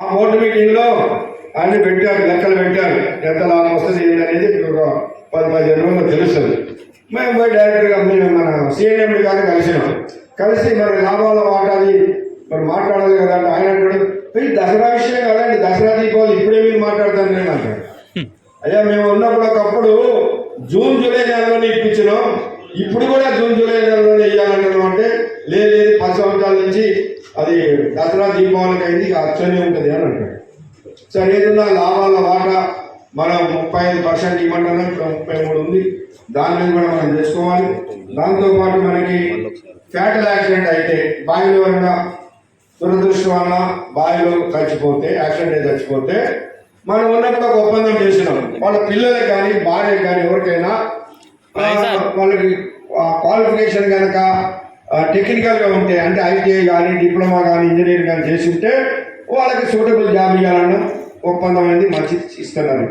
ఆ బోర్డు మీటింగ్లో అన్ని పెట్టారు లెక్కలు పెట్టారు. ఎంత లాభం వస్తుంది ఏంటనేది ఒక పది పదిహేను రోజులు తెలుస్తుంది. మేము పోయి డైరెక్ట్గా మేము మన సీఎండి గారిని కలిసినాం. కలిసి మరి లాభాల వాటాది మరి మాట్లాడాలి కదా అంటే ఆయన అంటాడు "పోయి దసరా విషయం కదండి దసరా దీపావళి ఇప్పుడే మీరు మాట్లాడతాను నేను అంటాడు. అయ్యా మేము ఉన్నప్పుడు ఒకప్పుడు జూన్ జూలై నెలలోనే ఇప్పించినాం. ఇప్పుడు కూడా జూన్ జూలై నెలలోనే వేయాలంటున్నాం అంటే లేదు లేదు పది సంవత్సరాల నుంచి అది దసరా దీపావళికి అయింది అచ్చనే ఉంటుంది అని అంటాడు. సరే ఏదన్నా లాభాల వాటా మనం ముప్పై ఐదు పర్సెంట్ ఇవ్వమంటున్నాం ముప్పై మూడు ఉంది. దాని మీద కూడా మనం చేసుకోవాలి. దాంతోపాటు మనకి ఫ్యాటల్ యాక్సిడెంట్ అయితే బావిలో ఉన్న దురదృష్టం వల్ల బావిలో చచ్చిపోతే యాక్సిడెంట్ అయి చచ్చిపోతే మనం ఉన్నప్పుడు ఒక ఒప్పందం చేసినాం. వాళ్ళ పిల్లలకు కానీ భార్య కానీ ఎవరికైనా వాళ్ళకి క్వాలిఫికేషన్ కనుక టెక్నికల్గా ఉంటే అంటే ఐటీఐ కానీ డిప్లొమా కానీ ఇంజనీర్ కానీ చేసి ఉంటే వాళ్ళకి సూటబుల్ జాబ్ ఇవ్వాలన్న ఒప్పందం అనేది మంచి ఇస్తున్నారు.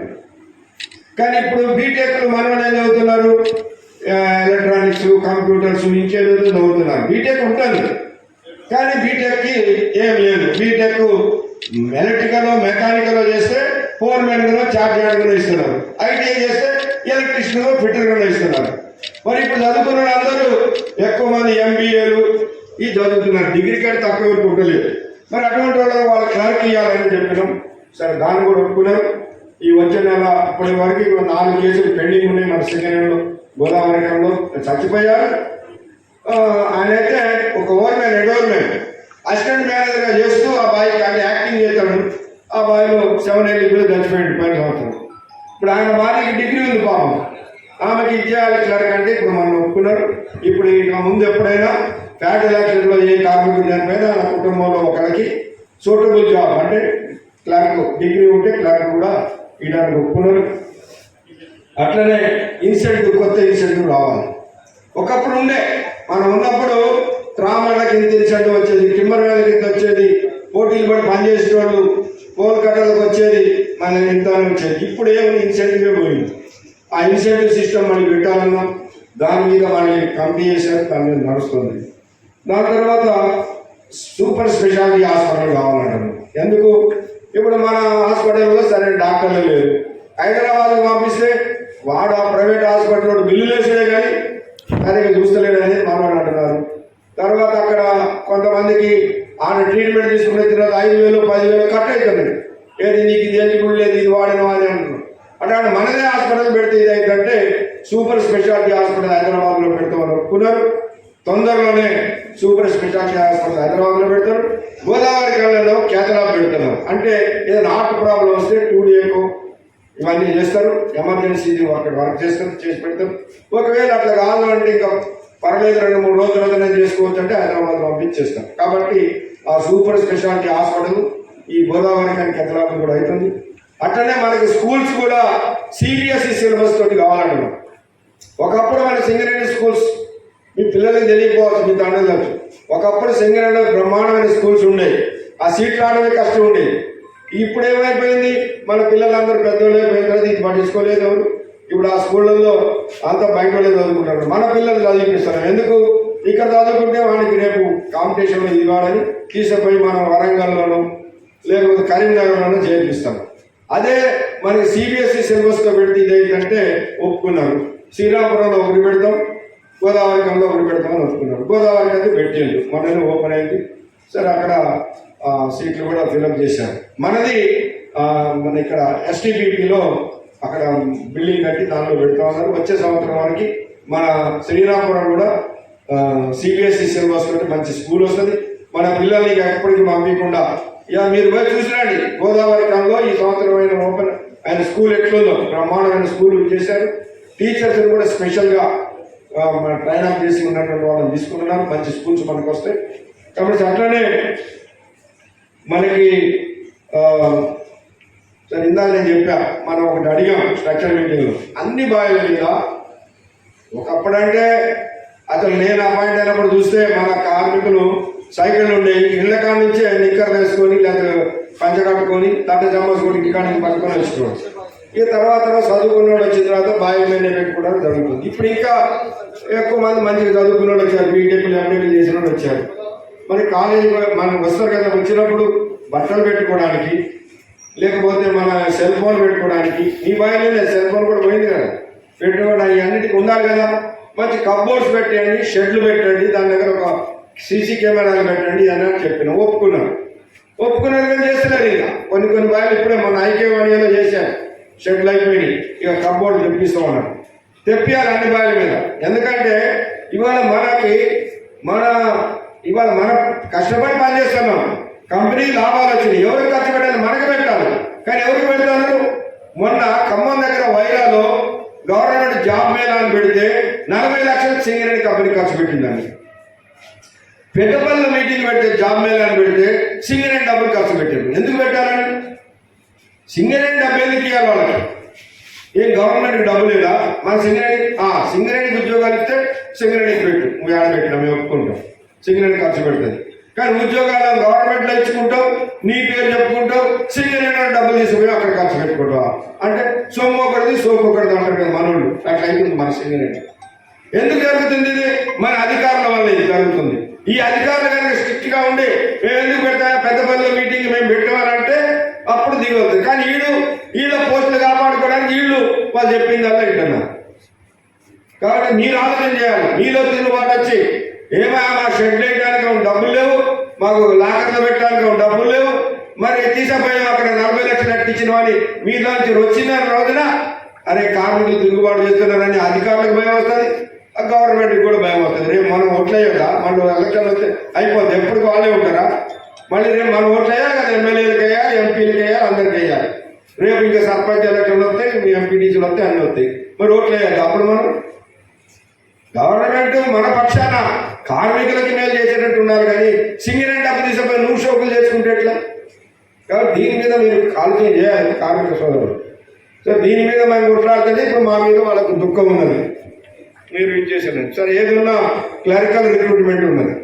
కానీ ఇప్పుడు బీటెక్లు మనవలు ఏం చదువుతున్నారు? ఎలక్ట్రానిక్స్ కంప్యూటర్స్ ఇంకేదో చదువుతున్నారు? బీటెక్ ఉంటుంది. కానీ బీటెక్కి ఏం లేదు. బీటెక్ ఎలక్ట్రికల్ మెకానికల్ చేస్తే ఫోర్ మెన్గా చార్జ్ ఇస్తున్నారు. ఐటీఐ చేస్తే ఎలక్ట్రిషియన్ ఫిట్టర్గా ఇస్తున్నారు మరి ఇప్పుడు చదువుకున్న అందరూ ఎక్కువ మంది ఎంబీఏలు ఈ చదువుతున్నారు. డిగ్రీ కంటే తక్కువ వరకు ఉండలేదు. మరి అటువంటి వాళ్ళు వాళ్ళ క్లర్క్ ఇవ్వాలని చెప్పినాం. సరే దాన్ని కూడా ఒప్పుకున్నాం. ఈ వచ్చే నెల ఇప్పటి వరకు నాలుగు కేసులు పెండింగ్ ఉన్నాయి మన సింగరేణిలో గోదావరికంలో చచ్చిపోయారు ఆయన అయితే ఒక ఓవర్మెన్ ఎడోర్మెన్ అసిస్టెంట్ మేనేజర్గా చేస్తూ ఆ బాయ్కి అంటే యాక్టింగ్ చేస్తాడు. ఆ బాయ్లో సెవెన్ ఎయిట్ ఇప్పుడు చచ్చిపోయాడు. పైన ఇప్పుడు ఆయన భార్యకి డిగ్రీ ఉంది పాపం ఆమెకి ఇచ్చేయాలి క్లర్క్ అంటే ఇప్పుడు మనం ఒప్పుకున్నారు. ఇప్పుడు ఇక ముందు ఎప్పుడైనా ఫ్యాట్ ఎలక్షన్లో ఏ కార్మికుడు మీద నా కుటుంబంలో ఒకరికి సూటబుల్ జాబ్ అంటే క్లర్క్ డిగ్రీ ఉంటే క్లర్క్ కూడా ఇలాంటి ఒప్పుకున్నారు. అట్లనే ఇన్సెంటివ్ కొత్త ఇన్సెంటివ్ రావాలి. ఒకప్పుడు ఉండే మనం ఉన్నప్పుడు త్రామళ్ళకి ఇంత ఇన్సెంటివ్ వచ్చేది టిమ్మర్ వేలకి ఇంత వచ్చేది పోటీలు పడి పనిచేసే వాళ్ళు పోల్ కట్టలకు వచ్చేది మనం ఇంత వచ్చేది ఇప్పుడు ఏమైనా ఇన్సెంటివే పోయింది. ఆ ఇన్సెంటివ్ సిస్టమ్ మనకి పెట్టాలన్నాం దాని మీద మనకి కమిటీ చేశారు దాని మీద నడుస్తుంది. దాని తర్వాత సూపర్ స్పెషాలిటీ హాస్పిటల్ కావాలంటారు. ఎందుకు? ఇప్పుడు మన హాస్పిటల్లో సరైన డాక్టర్లు లేరు. హైదరాబాద్కి పంపిస్తే వాడు ఆ ప్రైవేట్ హాస్పిటల్లో బిల్లు వేసినే కానీ సరిగ్గా చూస్తలేడని అనేది మనవాడు అంటున్నారు తర్వాత అక్కడ కొంతమందికి ఆయన ట్రీట్మెంట్ తీసుకున్న తర్వాత ఐదు వేలు పదివేలు కట్ అవుతున్నాయి. ఏది నీకు ఇది ఎలిజిబుల్ లేదు ఇది వాడిన అని అంటున్నారు అంటే మనదే హాస్పిటల్ పెడితే ఇది ఏంటంటే సూపర్ స్పెషాలిటీ హాస్పిటల్ హైదరాబాద్లో పెడతామని ఒప్పుకున్నారు తొందరలోనే సూపర్ స్పెషాలిటీ హాస్పిటల్ హైదరాబాద్లో పెడతారు. గోదావరి కళ్ళలో కేతలాబ్ పెడుతున్నారు. అంటే ఏదైనా హార్ట్ ప్రాబ్లం వస్తే టూ డేకో ఇవన్నీ చేస్తారు. ఎమర్జెన్సీ అక్కడ వర్క్ చేస్తారు చేసి పెడతారు. ఒకవేళ అట్లా కాదు అంటే ఇంకా పర్లేదు రెండు మూడు రోజుల రోజున చేసుకోవచ్చు అంటే హైదరాబాద్ పంపించేస్తాం కాబట్టి ఆ సూపర్ స్పెషాలిటీ హాస్పిటల్ ఈ గోదావరి కానీ కూడా అవుతుంది. అట్లనే మనకి స్కూల్స్ కూడా సిబిఎస్ఈ సిలబస్ తోటి కావాలంటున్నాం. ఒకప్పుడు మన సింగరేణి స్కూల్స్ మీ పిల్లలకి తెలియకపోవచ్చు మీ తండ్రులకు ఒకప్పుడు సింగరేణిలో బ్రహ్మాండమైన స్కూల్స్ ఉండేవి. ఆ సీట్ రావడమే కష్టం ఉండేది. ఇప్పుడు ఏమైపోయింది? మన పిల్లలందరూ పెద్దోళ్ళు అయిపోయిన ఇది పట్టించుకోలేదు ఎవరు? ఇప్పుడు ఆ స్కూళ్ళల్లో అంతా బయట వాళ్ళే చదువుకుంటారు మన పిల్లలు చదివిపిస్తారు ఎందుకు? ఇక్కడ చదువుకుంటే వానికి రేపు కాంపిటీషన్లో ఇది తీసుకుపోయి మనం వరంగల్లోనూ లేకపోతే కరీంనగర్లోనూ చేర్పిస్తాం అదే మరి సిబిఎస్ఈ సిలబస్లో పెడితే ఇది ఏంటంటే ఒప్పుకున్నారు. శ్రీరామపురంలో ఒకటి పెడతాం గోదావరి కంలో ఒకటి పెడతామని ఒప్పుకున్నారు. గోదావరికి అయితే పెట్టిండు మననే ఓపెన్ అయింది. సరే అక్కడ సీట్లు కూడా ఫిలప్ చేశారు. మనది మన ఇక్కడ ఎస్టీబీపీలో అక్కడ బిల్డింగ్ కట్టి దానిలో పెడతా ఉన్నారు. వచ్చే సంవత్సరం వరకు మన శ్రీరామపురం కూడా సిబిఎస్ఈ సిలబస్ కంటే మంచి స్కూల్ వస్తుంది. మన పిల్లల్ని ఇక ఎప్పటికీ పంపించకుండా. ఇక మీరు పోయి చూసినండి గోదావరి కాలంలో ఈ సంవత్సరం ఆయన ఓపెన్ ఆయన స్కూల్ ఎట్లుందో బ్రహ్మాండమైన స్కూల్ చేశారు. టీచర్స్ కూడా స్పెషల్గా ఆ, ట్రైన్ చేసి ఉన్నటువంటి వాళ్ళని తీసుకుంటున్నారు. మంచి స్కూల్స్ మనకు వస్తాయి. కాబట్టి అట్లనే మనకి సరే ఇందాక నేను చెప్పా మనం ఒకటి అడిగాం స్ట్రక్చర్ మీటింగ్లో అన్ని బావిల మీద ఒకప్పుడంటే అసలు నేను అపాయింట్ అయినప్పుడు చూస్తే మన కార్మికులు సైకిల్ ఉండేవి ఇళ్ళ కాడ నుంచి ఆయన నిక్కర్ వేసుకొని లేకపోతే పంచ కట్టుకొని తట్ట ఇంటికాడ నుంచి పట్టుకొని వచ్చుకోవాలి ఇక తర్వాత చదువుకున్నోడు వచ్చిన తర్వాత బావి మీద పెట్టుకోవడం జరుగుతుంది. ఇప్పుడు ఇంకా ఎక్కువ మంది మంచిగా చదువుకున్నోడు వచ్చారు బీటెక్లు ఎంటెక్లు చేసిన వాళ్ళు వచ్చారు. మరి కాలేజీ మనం వస్తారు కదా వచ్చినప్పుడు బట్టలు పెట్టుకోవడానికి లేకపోతే మన సెల్ ఫోన్ పెట్టుకోవడానికి నీ బాయిలో సెల్ ఫోన్ కూడా పోయింది కదా. పెట్టుకోవడానికి అన్నిటికీ ఉండాలి కదా. మంచి కబ్బోర్డ్స్ పెట్టండి షెడ్లు పెట్టండి దాని దగ్గర ఒక సీసీ కెమెరాలు పెట్టండి అని అని చెప్పిన ఒప్పుకున్నారు. ఒప్పుకున్నారు కానీ చేస్తున్నారు ఇక. కొన్ని కొన్ని బాయలు ఇప్పుడే మన ఐక్యవాణిలో చేశారు. షెడ్లు అయిపోయినాయి. ఇక కబ్బోర్డు తెప్పిస్తూ ఉన్నారు. తెప్పియాలి అన్ని బాయిల మీద. ఎందుకంటే ఇవాళ మనకి మన ఇవాళ మనం కష్టపడి పనిచేస్తున్నాం. కంపెనీ లాభాలు వచ్చినాయి. ఎవరికి ఖర్చు పెట్టాలి మనకి పెట్టాలి. కానీ ఎవరికి పెడతారు? మొన్న ఖమ్మం దగ్గర వైరాలో గవర్నమెంట్ జాబ్ మేళాన్ని అని పెడితే నలభై లక్షలు సింగరేణి కంపెనీ ఖర్చు పెట్టిందండి. పెద్దపల్లి మీటింగ్ పెడితే జాబ్ మేళాన్ని పెడితే సింగరేణి డబ్బులు ఖర్చు పెట్టారు ఎందుకు పెట్టాలని? సింగరేణి డబ్బు ఎందుకు ఇవ్వాలి వాళ్ళకి? ఏం గవర్నమెంట్కి డబ్బు లేదా? మన సింగరేణి సింగరేణికి ఉద్యోగాలు ఇస్తే సింగరేణికి పెట్టు. నువ్వు ఏడ పెట్టినా మేము ఒప్పుకుంటాం. సింగరేణి ఖర్చు పెడుతుంది కానీ ఉద్యోగాలు గవర్నమెంట్లో ఇచ్చుకుంటావు నీ పేరు చెప్పుకుంటావు సింగరేణి డబ్బులు తీసుకుపోయి అక్కడ ఖర్చు పెట్టుకుంటావా? అంటే సొమ్ము ఒకటిది సోపు ఒకటిది అంటారు కదా మనోళ్ళు. అట్లా అవుతుంది మన సింగరేణి ఎందుకు జరుగుతుంది ఇది మన అధికారుల వల్ల ఇది జరుగుతుంది. ఈ అధికారులు కనుక స్ట్రిక్ట్గా ఉండి మేము ఎందుకు పెడతా? పెద్ద పనుల మీటింగ్ మేము పెట్టామనంటే అప్పుడు దిగవుతుంది కానీ వీళ్ళు వీళ్ళ పోస్టులు కాపాడుకోవడానికి వీళ్ళు వాళ్ళు చెప్పిందల్లా వింటున్నారు. కాబట్టి మీరు ఆలోచన చేయాలి. మీలో తిరుగుబాటు వచ్చి ఏమా మా షెడ్ వేయడానికి డబ్బులు లేవు మాకు లాకర్లు పెట్టడానికి డబ్బులు లేవు మరి తీసపోయాం అక్కడ నలభై లక్షలు అట్టించిన వాళ్ళు నుంచి వచ్చిన రోజున అరే కార్మికులు తిరుగుబాటు చేస్తున్నారని అధికారులకు భయం వస్తుంది. గవర్నమెంట్కి కూడా భయం వస్తుంది. రేపు మనం ఓట్లేయక మనం ఎలక్షన్ వస్తే అయిపోతుంది ఎప్పుడు వాళ్ళే ఉంటారా? మళ్ళీ రేపు మనం ఓట్లయ్యా కదా? ఎమ్మెల్యేలకు వేయాలి ఎంపీలకు వేయాలి అందరికి వేయాలి. రేపు ఇంకా సర్పంచ్ ఎలక్షన్లు వస్తాయి ఎంపీటీసీలు వస్తాయి అన్నీ వస్తాయి. మరి ఓట్లు వేయాలి అప్పుడు మనం? గవర్నమెంట్ మన పక్షాన కార్మికులకి మేలు చేసేటట్టు ఉన్నారు కానీ సింగరేణి డబ్బు తీసుకుపోయి నువ్వు షోకులు చేసుకుంటే ఎట్లా? కాబట్టి దీని మీద మీరు ఆలోచన చేయాలి కార్మిక సోదరులు? సో దీని మీద మేము కొట్లాడుతుంటే ఇప్పుడు మా మీద వాళ్ళకు దుఃఖం ఉన్నది. మీరు ఇది చేసినట్టు సరే ఏది ఉన్నా క్లరికల్ రిక్రూట్మెంట్ ఉన్నది.